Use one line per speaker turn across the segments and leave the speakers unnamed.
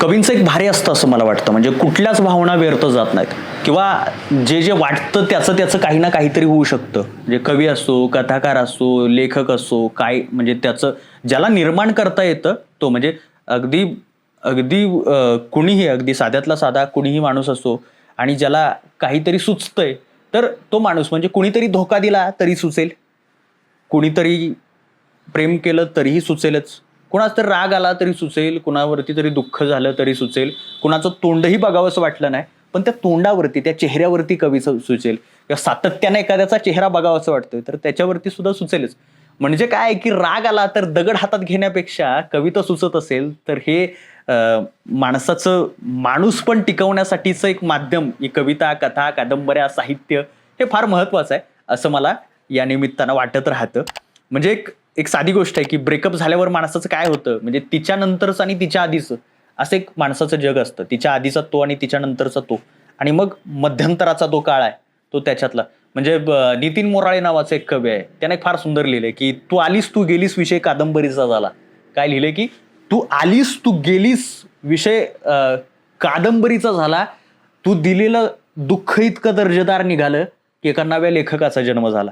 कवींचं एक भारी असतं असं मला वाटतं. म्हणजे कुठल्याच भावना व्यर्थ जात नाहीत. किंवा जे जे वाटतं त्याचं त्याचं काही ना काहीतरी होऊ शकतं. म्हणजे कवी असो कथाकार असो लेखक असो काय म्हणजे त्याचं ज्याला निर्माण करता येतं तो म्हणजे अगदी अगदी कुणीही अगदी साध्यातला साधा कुणीही माणूस असो आणि ज्याला काहीतरी सुचतंय तर तो माणूस म्हणजे कुणीतरी धोका दिला तरी सुचेल. कुणीतरी प्रेम केलं तरीही सुचेलच. कुणाच तर राग आला तरी सुचेल कुणावरती तरी दुःख झालं तरी सुचेल. कुणाचं तोंडही बघावंसं वाटलं नाही पण त्या तोंडावरती त्या चेहऱ्यावरती कवीचं सुचेल. किंवा सातत्याने एखाद्याचा चेहरा बघावासा वाटतोय तर त्याच्यावरती सुद्धा सुचेलच. म्हणजे काय की राग आला तर दगड हातात घेण्यापेक्षा कविता सुचत असेल तर हे माणसाचं माणूस पण टिकवण्यासाठीचं एक माध्यम ही कविता कथा कादंबऱ्या साहित्य हे फार महत्वाचं आहे असं मला या निमित्तानं वाटत राहतं. म्हणजे एक एक साधी गोष्ट आहे की ब्रेकअप झाल्यावर माणसाचं काय होतं? म्हणजे तिच्या नंतरच आणि तिच्या आधीच. असं एक माणसाचं जग असतं. तिच्या आधीचा तो आणि तिच्या नंतरचा तो. आणि मग मध्यंतराचा तो काळ आहे तो त्याच्यातला. म्हणजे नितीन मोराळे नावाचं एक कवी आहे. त्याने एक फार सुंदर लिहिलंय की तू आलीस तू गेलीस विषय कादंबरीचा झाला. काय लिहिलंय की तू आलीस तू गेलीस विषय कादंबरीचा झाला. तू दिलेलं दुःख इतकं दर्जेदार निघालं की एका नव्या लेखकाचा जन्म झाला.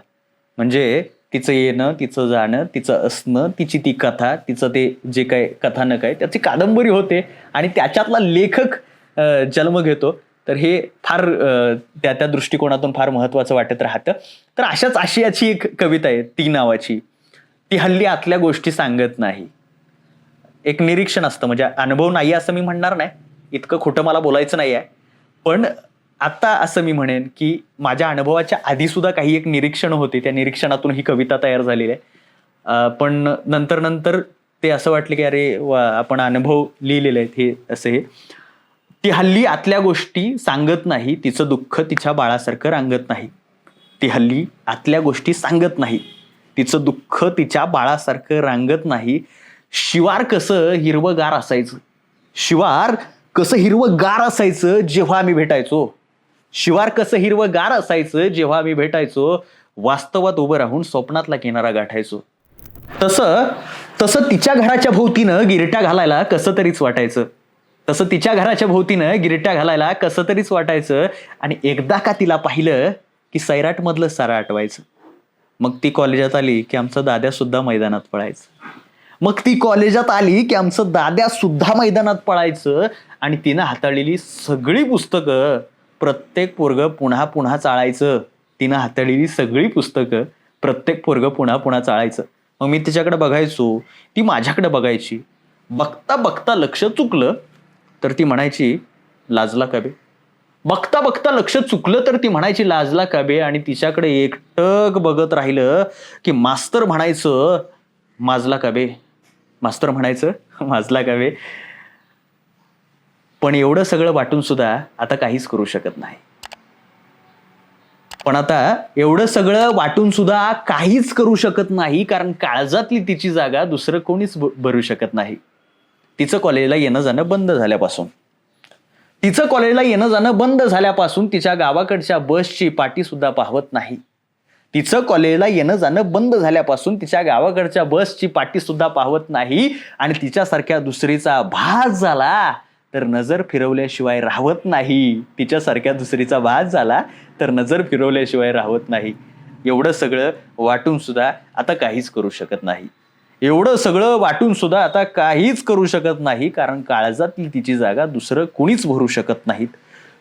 म्हणजे तिचं येणं तिचं जाणं तिचं असणं तिची ती कथा तिचं ते जे काय कथानक आहे त्याची कादंबरी होते आणि त्याच्यातला लेखक जन्म घेतो. तर हे फार त्या त्या दृष्टिकोनातून फार महत्वाचं वाटत राहतं. तर अशाच आशियाची एक कविता आहे ती नावाची. ती हल्ली आतल्या गोष्टी सांगत नाही. एक निरीक्षण असतं म्हणजे अनुभव नाही असं मी म्हणणार नाही. इतकं खोटं मला बोलायचं नाही आहे पण आत्ता असं मी म्हणेन की माझ्या अनुभवाच्या आधी सुद्धा काही एक निरीक्षण होते. त्या निरीक्षणातून ही कविता तयार झालेली आहे. पण नंतर नंतर ते असं वाटलं की अरे वा आपण अनुभव लिहिलेले आहेत हे असे हे. ती हल्ली आतल्या गोष्टी सांगत नाही तिचं दुःख तिच्या बाळासारखं रांगत नाही. ती हल्ली आतल्या गोष्टी सांगत नाही तिचं दुःख तिच्या बाळासारखं रांगत नाही. शिवार कसं हिरवगार असायचं? शिवार कसं हिरवं गार असायचं जेव्हा आम्ही भेटायचो? शिवार कसं हिरवं गार असायचं जेव्हा आम्ही भेटायचो वास्तवात उभं राहून स्वप्नातला किनारा गाठायचो. तसं तसं तिच्या घराच्या भोवतीनं गिरट्या घालायला कसं तरीच वाटायचं. तसं तिच्या घराच्या भोवतीनं गिरट्या घालायला कसं तरीच वाटायचं. आणि एकदा का तिला पाहिलं की सैराटमधलं सारं आठवायचं मग ती कॉलेजात आली की आमचं दाद्या सुद्धा मैदानात पळायचं. मग ती कॉलेजात आली की आमचं दाद्या सुद्धा मैदानात पळायचं. आणि तिनं हाताळलेली सगळी पुस्तकं प्रत्येक पोरग पुन्हा पुन्हा चाळायचं. तिनं हाताळलेली सगळी पुस्तकं प्रत्येक पोरग पुन्हा पुन्हा चाळायचं. मग मी तिच्याकडे बघायचो ती माझ्याकडे बघायची. बघता बघता लक्ष चुकलं तर ती म्हणायची लाजला का बे? बघता बघता लक्ष चुकलं तर ती म्हणायची लाजला का बे? आणि तिच्याकडे एकटक बघत राहिलं की मास्तर म्हणायचं माजला का बे? मास्तर म्हणायचं माजला का बे? पण एवढं सगळं वाटून सुद्धा आता काहीच करू शकत नाही. पण आता एवढं सगळं वाटून सुद्धा काहीच करू शकत नाही कारण काळजातली तिची जागा दुसरं कोणीच भरू शकत नाही. तिचं कॉलेजला येणं जाणं बंद झाल्यापासून. तिचं कॉलेजला येणं जाणं बंद झाल्यापासून तिच्या गावाकडच्या बसची पाठी सुद्धा पाहवत नाही. तिचं कॉलेजला येणं जाणं बंद झाल्यापासून तिच्या गावाकडच्या बसची पाठी सुद्धा पाहवत नाही आणि तिच्यासारख्या दुसरीचा भास झाला तर नजर फिरवल्याशिवाय राहत नाही. तिच्यासारख्या दुसरीचा वाद झाला तर नजर फिरवल्याशिवाय राहत नाही. एवढं सगळं वाटून सुद्धा आता काहीच करू शकत नाही. एवढं सगळं वाटून सुद्धा आता काहीच करू शकत नाही कारण काळजातली तिची जागा दुसरं कुणीच भरू शकत नाहीत.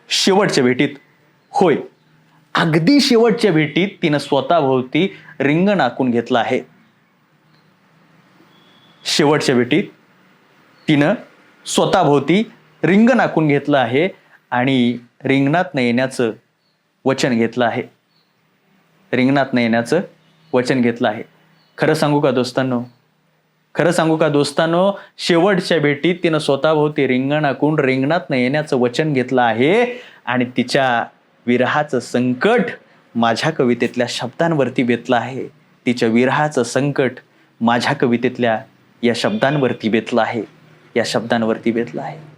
शेवटच्या भेटीत होय अगदी शेवटच्या भेटीत तिनं स्वतःभोवती रिंगण आखून घेतलं आहे. शेवटच्या भेटीत तिनं स्वतःभोवती रिंगण आखून घेतलं आहे आणि रिंगणात येण्याचं वचन घेतलं आहे. रिंगणात येण्याचं वचन घेतलं आहे. खरं सांगू का दोस्तांनो? खरं सांगू का दोस्तांनो? शेवटच्या भेटीत तिनं स्वतःभोवती रिंगण आखून रिंगणात येण्याचं वचन घेतलं आहे आणि तिच्या विरहाचं संकट माझ्या कवितेतल्या शब्दांवरती बेतलं आहे. तिच्या विरहाचं संकट माझ्या कवितेतल्या या शब्दांवरती बेतलं आहे. या शब्दांवरती बेतलं आहे.